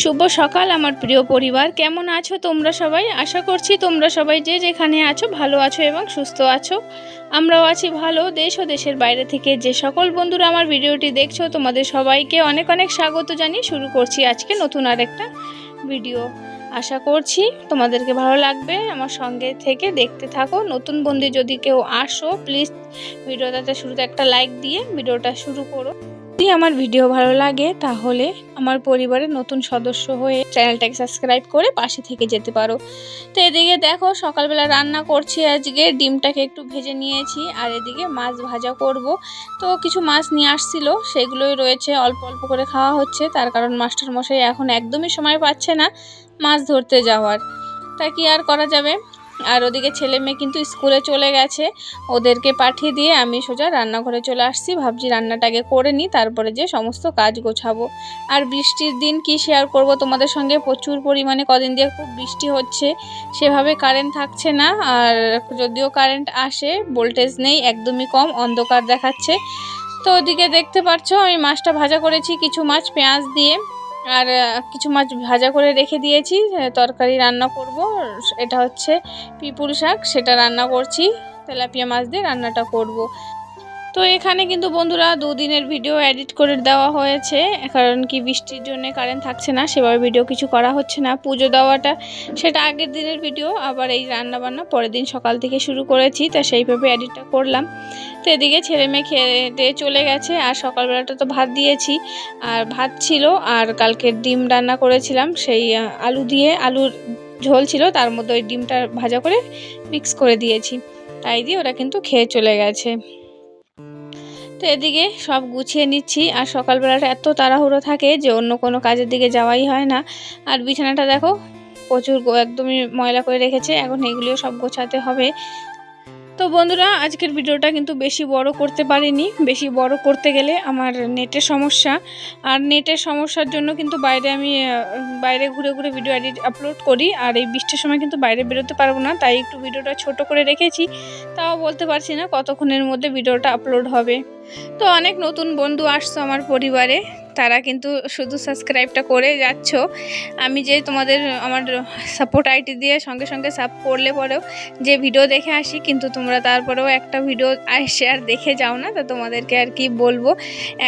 শুভ সকাল আমার প্রিয় পরিবার। কেমন আছো তোমরা সবাই? আশা করছি তোমরা সবাই যে যেখানে আছো ভালো আছো এবং সুস্থ আছো। আমরাও আছি ভালো দেশ ও দেশের বাইরে থেকে। যে সকল বন্ধুরা আমার ভিডিওটি দেখছ, তোমাদের সবাইকে অনেক অনেক স্বাগত জানিয়ে শুরু করছি আজকে নতুন আর একটা ভিডিও। আশা করছি তোমাদেরকে ভালো লাগবে। আমার সঙ্গে থেকে দেখতে থাকো। নতুন বন্ধু যদি কেউ আসো প্লিজ ভিডিওটাতে শুরুতে একটা লাইক দিয়ে ভিডিওটা শুরু করো। যদি আমার ভিডিও ভালো লাগে, তাহলে আমার পরিবারের নতুন সদস্য হয়ে চ্যানেলটাকে সাবস্ক্রাইব করে পাশে থেকে যেতে পারো। তো এদিকে দেখো, সকালবেলা রান্না করছি আজকে, ডিমটাকে একটু ভেজে নিয়েছি, আর এদিকে মাছ ভাজা করব। তো কিছু মাছ নিয়ে আসছিল, সেগুলোই রয়েছে, অল্প অল্প করে খাওয়া হচ্ছে। তার কারণ মাস্টার মশাই এখন একদমই সময় পাচ্ছে না মাছ ধরতে যাওয়ার। তা কি আর করা যাবে? আর ওদিকে ছেলে মেয়ে কিন্তু স্কুলে চলে গেছে। ওদেরকে পাঠিয়ে দিয়ে আমি সোজা রান্নাঘরে চলে আসছি। ভাবছি রান্নাটাকে করে নিই, তারপরে যে সমস্ত কাজ গোছাবো। আর বৃষ্টির দিন কি শেয়ার করব তোমাদের সঙ্গে? প্রচুর পরিমাণে কদিন দিয়ে খুব বৃষ্টি হচ্ছে। সেভাবে কারেন্ট থাকছে না। আর যদিও কারেন্ট আসে ভোল্টেজ নেই, একদমই কম, অন্ধকার দেখাচ্ছে। তো ওদিকে দেখতে পাচ্ছ আমি মাছটা ভাজা করেছি, কিছু মাছ, পেঁয়াজ দিয়ে। আর কিছু মাছ ভাজা করে রেখে দিয়েছি তরকারি রান্না করব। এটা হচ্ছে পিপুল শাক, সেটা রান্না করছি, তেলাপিয়া মাছ দিয়ে রান্নাটা করব। তো এখানে কিন্তু বন্ধুরা দুদিনের ভিডিও এডিট করে দেওয়া হয়েছে। কারণ কি বৃষ্টির জন্য কারেন্ট থাকছে না, সেভাবে ভিডিও কিছু করা হচ্ছে না। পুজো দেওয়াটা সেটা আগের দিনের ভিডিও আবার এই রান্না বান্না পরের দিন সকাল থেকে শুরু করেছি, তা সেইভাবে এডিটটা করলাম। তো এদিকে ছেলে মেয়ে খেয়ে চলে গেছে, আর সকালবেলাটা তো ভাত দিয়েছি। আর ভাত ছিল, আর কালকে ডিম রান্না করেছিলাম, সেই আলু দিয়ে আলুর ঝোল ছিল, তার মধ্যে ওই ডিমটা ভাজা করে মিক্স করে দিয়েছি। তাই দিয়ে ওরা কিন্তু খেয়ে চলে গেছে। তো এদিকে সব গুছিয়ে নিচ্ছি। আর সকালবেলাটা এত তাড়াহুড়ো থাকে যে অন্য কোনো কাজের দিকে যাওয়াই হয় না। আর বিছানাটা দেখো, প্রচুর একদমই ময়লা করে রেখেছে। এখন এগুলিও সব গোছাতে হবে। তো বন্ধুরা, আজকের ভিডিওটা কিন্তু বেশি বড় করতে পারিনি। বেশি বড় করতে গেলে আমার নেটের সমস্যা। আর নেটের সমস্যার জন্য কিন্তু বাইরে আমি বাইরে ঘুরে ঘুরে ভিডিও এডিট আপলোড করি। আর এই বৃষ্টির সময় কিন্তু বাইরে বেরোতে পারব না, তাই একটু ভিডিওটা ছোট করে রেখেছি। তাও বলতে পারছি না কতক্ষণের মধ্যে ভিডিওটা আপলোড হবে। তো অনেক নতুন বন্ধু আসছো আমার পরিবারে। তারা কিন্তু শুধু সাবস্ক্রাইবটা করে যাচ্ছ। আমি যে তোমাদের আমার সাপোর্ট আইটি দিয়ে সঙ্গে সঙ্গে সাপ করলে পরেও যে ভিডিও দেখে আসি, কিন্তু তোমরা তারপরেও একটা ভিডিও এসে আর দেখে যাও না, তা তোমাদেরকে আর কি বলব।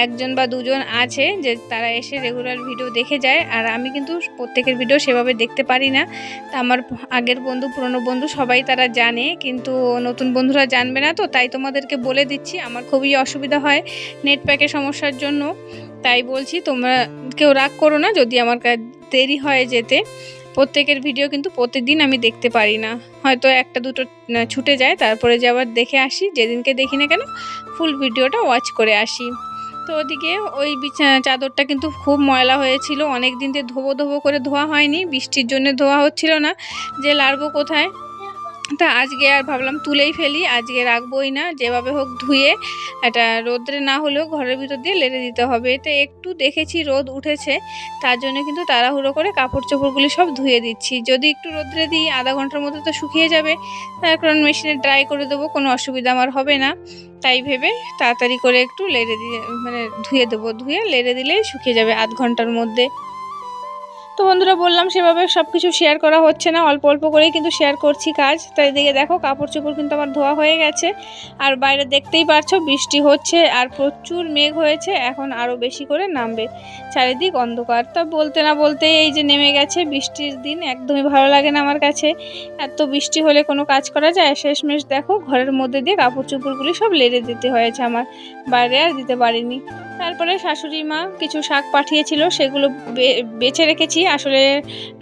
একজন বা দুজন আছে যে তারা এসে রেগুলার ভিডিও দেখে যায়, আর আমি কিন্তু প্রত্যেকের ভিডিও সেভাবে দেখতে পারি না। তা আমার আগের বন্ধু, পুরনো বন্ধু সবাই তারা জানে, কিন্তু নতুন বন্ধুরা জানবে না তো, তাই তোমাদেরকে বলে দিচ্ছি, আমার খুবই অসুবিধা হয় নেট প্যাকের সমস্যার জন্য। তাই বলছি, তোমরা কেউ রাগ করো না, যদি আমার দেরি হয় যেতে। প্রত্যেকের ভিডিও কিন্তু প্রত্যেকদিন আমি দেখতে পারি না। হয়তো একটা দুটো ছুটে যায়, তারপরে যে আবার দেখে আসি, যেদিনকে দেখি না কেন ফুল ভিডিওটা ওয়াচ করে আসি। তো ওদিকে ওই চাদরটা কিন্তু খুব ময়লা হয়েছিল অনেক দিন ধোবো ধোবো করে ধোয়া হয়নি, বৃষ্টির জন্য ধোয়া হচ্ছিল না। যে লাড়বো কোথায়? তা আজকে আর ভাবলাম তুলেই ফেলি, আজকে রাখবোই না, যেভাবে হোক ধুয়ে এটা রোদ্রে না হলেও ঘরের ভিতর দিয়ে লেড়ে দিতে হবে। এটা একটু দেখেছি রোদ উঠেছে, তার জন্য কিন্তু তাড়াহুড়ো করে কাপড় চোপড়গুলি সব ধুয়ে দিচ্ছি। যদি একটু রোদ্রে দিই, আধা ঘণ্টার মধ্যে তো শুকিয়ে যাবে, তার কারণ মেশিনে ড্রাই করে দেবো, কোনো অসুবিধা আমার হবে না। তাই ভেবে তাড়াতাড়ি করে একটু লেড়ে দিয়ে মানে ধুয়ে দেবো, ধুয়ে লেড়ে দিলেই শুকিয়ে যাবে আধ ঘণ্টার মধ্যে। তো বন্ধুরা বললাম সেভাবে সব কিছু শেয়ার করা হচ্ছে না, অল্প অল্প করেই কিন্তু শেয়ার করছি কাজ। তাই দিকে দেখো, কাপড় চোপড় কিন্তু আমার ধোয়া হয়ে গেছে। আর বাইরে দেখতেই পারছ, বৃষ্টি হচ্ছে আর প্রচুর মেঘ হয়েছে, এখন আরও বেশি করে নামবে চারিদিক অন্ধকার। তা বলতে না বলতে এই যে নেমে গেছে, বৃষ্টির দিন একদমই ভালো লাগে না আমার কাছে। এত বৃষ্টি হলে কোনো কাজ করা যায়? শেষমেশ দেখো, ঘরের মধ্যে দিয়ে কাপড় চোপড়গুলি সব লেড়ে দিতে হয়েছে আমার। বাইরে আর দিতে পারিনি। তারপরে শাশুড়ি মা কিছু শাক পাঠিয়েছিল, সেগুলো বেছে রেখেছি। আসলে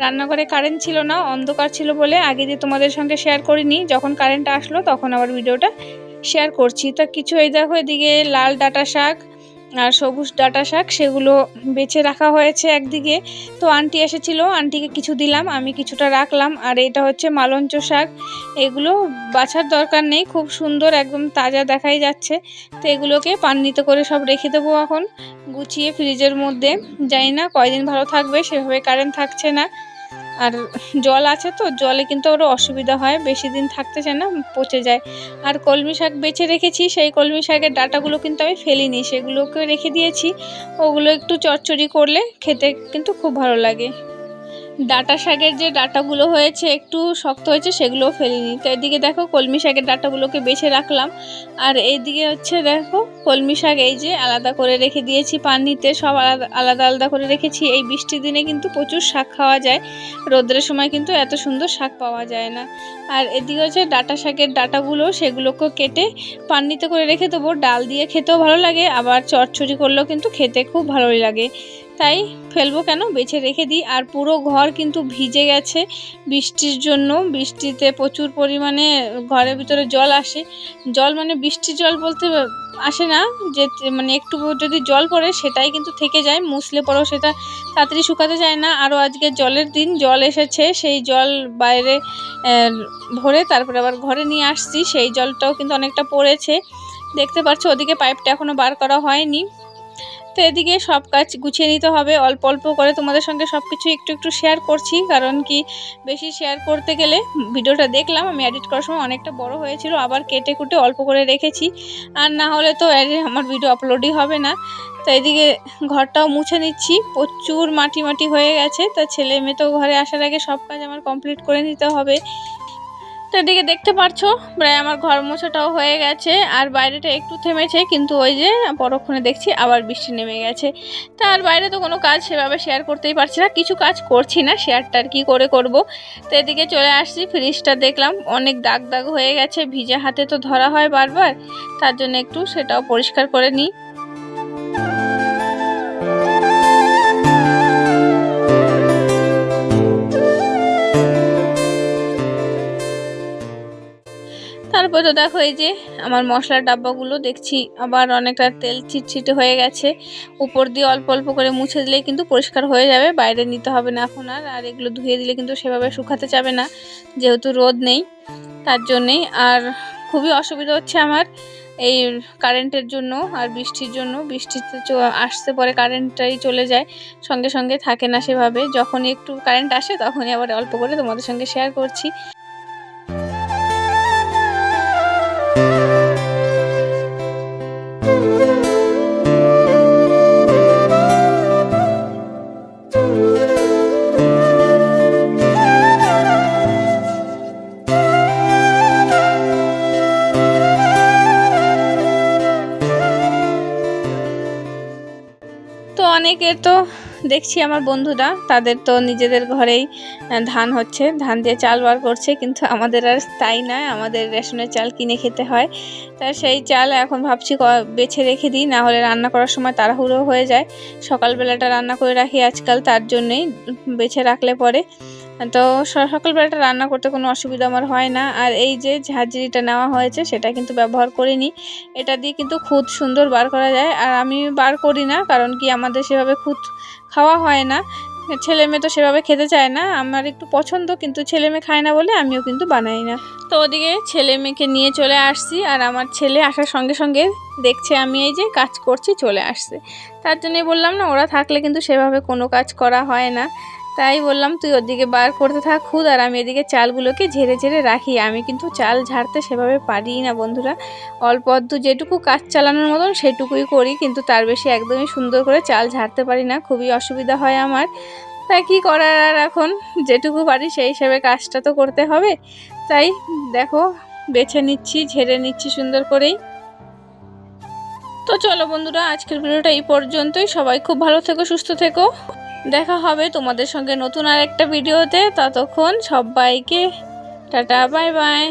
রান্নাঘরে কারেন্ট ছিল না, অন্ধকার ছিল বলে আগে দিয়ে তোমাদের সঙ্গে শেয়ার করিনি, যখন কারেন্ট আসলো তখন আবার ভিডিওটা শেয়ার করছি। তা কিছু এই দেখো, এদিকে লাল ডাটা শাক আর সবুজ ডাটা শাক সেগুলো বেছে রাখা হয়েছে একদিকে। তো আন্টি এসেছিল, আন্টিকে কিছু দিলাম, আমি কিছুটা রাখলাম। আর এটা হচ্ছে মালঞ্চ শাক। এগুলো বাছার দরকার নেই, খুব সুন্দর, একদম তাজা দেখাই যাচ্ছে। তো এগুলোকে পান্নিতে করে সব রেখে দেবো এখন, গুছিয়ে ফ্রিজের মধ্যে। জানি না কয়দিন ভালো থাকবে, সেভাবে কারেন্ট থাকছে না। আর জল আছে তো, জলে কিন্তু আরও অসুবিধা হয়, বেশি দিন থাকতে চায় না, পচে যায়। আর কলমি শাক বেছে রেখেছি, সেই কলমি শাকের ডাটাগুলো কিন্তু আমি ফেলিনি, সেগুলোকে রেখে দিয়েছি। ওগুলো একটু চচ্চড়ি করলে খেতে কিন্তু খুব ভালো লাগে। ডাঁটা শাকের যে ডাঁটাগুলো হয়েছে, একটু শক্ত হয়েছে, সেগুলোও ফেলিনি। তো এদিকে দেখো, কলমি শাকের ডাঁটাগুলোকে বেছে রাখলাম। আর এইদিকে হচ্ছে দেখো, কলমি শাক এই যে আলাদা করে রেখে দিয়েছি পানিতে, সব আলাদা আলাদা আলাদা করে রেখেছি। এই বৃষ্টির দিনে কিন্তু প্রচুর শাক খাওয়া যায়। রোদ্রের সময় কিন্তু এত সুন্দর শাক পাওয়া যায় না। আর এদিকে হচ্ছে ডাঁটা শাকের ডাঁটাগুলো, সেগুলোকে কেটে পানিতে করে রেখে দেবো। ডাল দিয়ে খেতেও ভালো লাগে, আবার চচ্চড়ি করলেও কিন্তু খেতে খুব ভালোই লাগে। তাই ফেলব কেন? বেছে রেখে দিই। আর পুরো ঘর কিন্তু ভিজে গেছে বৃষ্টির জন্য। বৃষ্টিতে প্রচুর পরিমাণে ঘরের ভিতরে জল আসে। জল মানে বৃষ্টির জল বলতে আসে না। যে মানে একটু যদি জল পড়ে সেটাই কিন্তু থেকে যায়। মুছলে পরেও সেটা তাড়াতাড়ি শুকাতে যায় না। আরও আজকে জলের দিন। জল এসেছে। সেই জল বাইরে ভরে তারপরে আবার ঘরে নিয়ে আসছি। সেই জলটাও কিন্তু অনেকটা পড়েছে। দেখতে পাচ্ছ, ওদিকে পাইপটা এখনও বার করা হয়নি। তো এদিকে সব কাজ গুছিয়ে নিতে হবে। অল্প অল্প করে তোমাদের সঙ্গে সব কিছু একটু একটু শেয়ার করছি। কারণ কি বেশি শেয়ার করতে গেলে ভিডিওটা দেখলাম, আমি এডিট করার সময় অনেকটা বড় হয়েছিল, আবার কেটে কুটে অল্প করে রেখেছি। আর না হলে তো আমার ভিডিও আপলোডই হবে না। তো এদিকে ঘরটাও মুছে নিচ্ছি, প্রচুর মাটি মাটি হয়ে গেছে। তা ছেলে মেয়ে তো ঘরে আসার আগে সব কাজ আমার কমপ্লিট করে নিতে হবে। তো এদিকে দেখতে পারছ, প্রায় আমার ঘর মোছাটাও হয়ে গেছে, আর বাইরেটা একটু থেমেছে, কিন্তু ওই যে পরক্ষণে দেখছি আবার বৃষ্টি নেমে গেছে। তা আর বাইরে তো কোনো কাজ সেভাবে শেয়ার করতেই পারছি না, কিছু কাজ করছি না শেয়ারটা আর কী করে করব। তো এদিকে চলে আসছি ফ্রিজটা দেখলাম, অনেক দাগ দাগ হয়ে গেছে, ভিজে হাতে তো ধরা হয় বারবার, তার জন্য একটু সেটাও পরিষ্কার করে নিই। তারপরে তো দেখো এই যে আমার মশলার ডাব্বাগুলো দেখছি, আবার অনেকটা তেল ছিটছিটে হয়ে গেছে। উপর দিয়ে অল্প অল্প করে মুছে দিলে কিন্তু পরিষ্কার হয়ে যাবে, বাইরে নিতে হবে না এখন আর আর এগুলো ধুয়ে দিলে কিন্তু সেভাবে শুকাতে যাবে না, যেহেতু রোদ নেই, তার জন্যেই। আর খুবই অসুবিধা হচ্ছে আমার এই কারেন্টের জন্য আর বৃষ্টির জন্য, বৃষ্টিতে আসতে পরে কারেন্টটাই চলে যায়, সঙ্গে সঙ্গে থাকে না সেভাবে। যখনই একটু কারেন্ট আসে তখনই আবার অল্প করে তোমাদের সঙ্গে শেয়ার করছি। তো অনেকের তো দেখছি আমার বন্ধুরা, তাদের তো নিজেদের ঘরেই ধান হচ্ছে, ধান দিয়ে চাল বার করছে, কিন্তু আমাদের আর তাই নয়, আমাদের রেশনের চাল কিনে খেতে হয়। তা সেই চাল এখন ভাবছি বেছে রেখে দিই না হলে রান্না করার সময় তাড়াহুড়ো হয়ে যায়। সকালবেলাটা রান্না করে রাখি আজকাল, তার জন্যেই বেছে রাখলে পরে। তো সকালবেলাটা রান্না করতে কোনো অসুবিধা আমার হয় না। আর এই যে ঝাঁঝরিটা নেওয়া হয়েছে, সেটা কিন্তু ব্যবহার করিনি। এটা দিয়ে কিন্তু খুদ সুন্দর বার করা যায়। আর আমি বার করি না, কারণ কি আমাদের সেভাবে খুদ খাওয়া হয় না। ছেলে মেয়ে তো সেভাবে খেতে চায় না। আমার একটু পছন্দ, কিন্তু ছেলে মেয়ে খায় না বলে আমিও কিন্তু বানাই না। তো ওদিকে ছেলে মেয়েকে নিয়ে চলে আসছি, আর আমার ছেলে আসার সঙ্গে সঙ্গে দেখছে আমি এই যে কাজ করছি, চলে আসছে। তার জন্যই বললাম না, ওরা থাকলে কিন্তু সেভাবে কোনো কাজ করা হয় না। তাই বললাম, তুই ওদিকে বার করতে থাক খুদ, আর আমি এদিকে চালগুলোকে ঝেড়ে ঝেড়ে রাখি। আমি কিন্তু চাল ঝাড়তে সেভাবে পারি না, বন্ধুরা। অল্প অদ্দু যেটুকু কাজ চালানোর মতন সেটুকুই করি, কিন্তু তার বেশি একদমই সুন্দর করে চাল ঝাড়তে পারি না। খুবই অসুবিধা হয় আমার। তাই কী করার আর এখন? যেটুকু পারি সেই হিসেবে কাজটা তো করতে হবে। তাই দেখো, বেছে নিচ্ছি, ঝেড়ে নিচ্ছি সুন্দর করেই। তো চলো বন্ধুরা, আজকের ভিডিওটা এই পর্যন্তই। সবাই খুব ভালো থেকো, সুস্থ থেকো। দেখা হবে তোমাদের সঙ্গে নতুন আর একটা ভিডিওতে। ততক্ষণ সবাইকে টাটা বাই বাই।